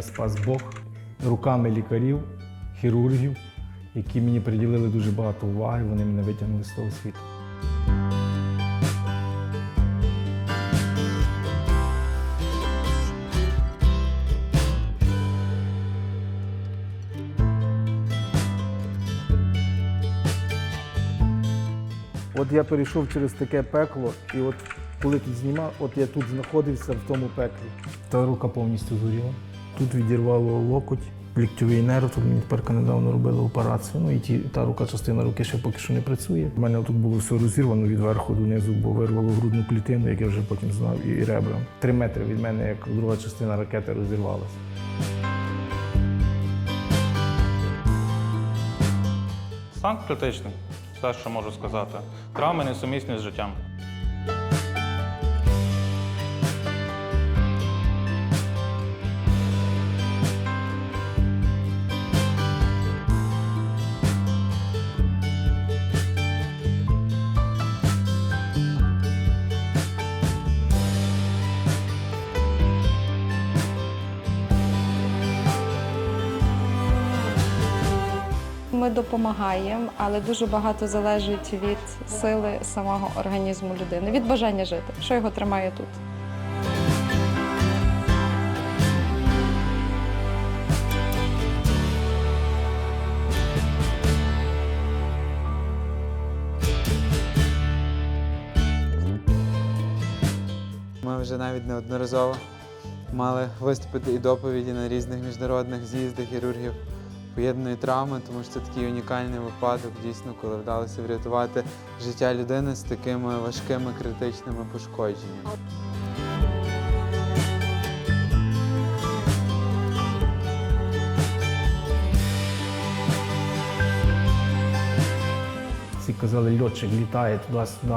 мене спас Бог руками лікарів, хірургів, які мені приділили дуже багато уваги, вони мене витягнули з того світу. От я перейшов через таке пекло, і от коли тут знімав, от я тут знаходився в тому пеклі. Та рука повністю згоріла. Тут відірвало локоть, ліктьовий нерв. Тут мені тепер недавно робили операцію. Ну і ті, та рука, частина руки ще поки що не працює. У мене тут було все розірвано від верху до низу, бо вирвало грудну клітину, як я вже потім знав, і ребра. Три метри від мене, як друга частина ракети розірвалася. Стан критичний, все, що можу сказати. Травми несумісні з життям. Ми допомагаємо, але дуже багато залежить від сили самого організму людини, від бажання жити, що його тримає тут. Ми вже навіть неодноразово мали виступити і доповіді на різних міжнародних з'їздах хірургів поєднаної травми, тому що це такий унікальний випадок, дійсно, коли вдалося врятувати життя людини з такими важкими критичними пошкодженнями. Всі казали, льотчик літає туди-сюди.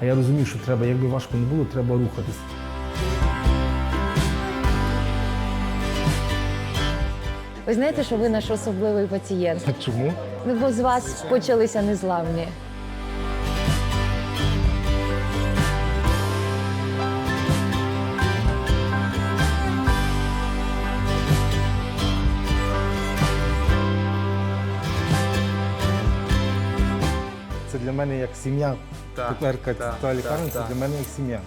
А я розумів, що треба, якби важко не було, треба рухатись. Ви знаєте, що ви наш особливий пацієнт? А чому? Ну, бо з вас почалися незламні. Це для мене як сім'я. Так, Тепер так, та лікарня так, це так. для мене як сім'я.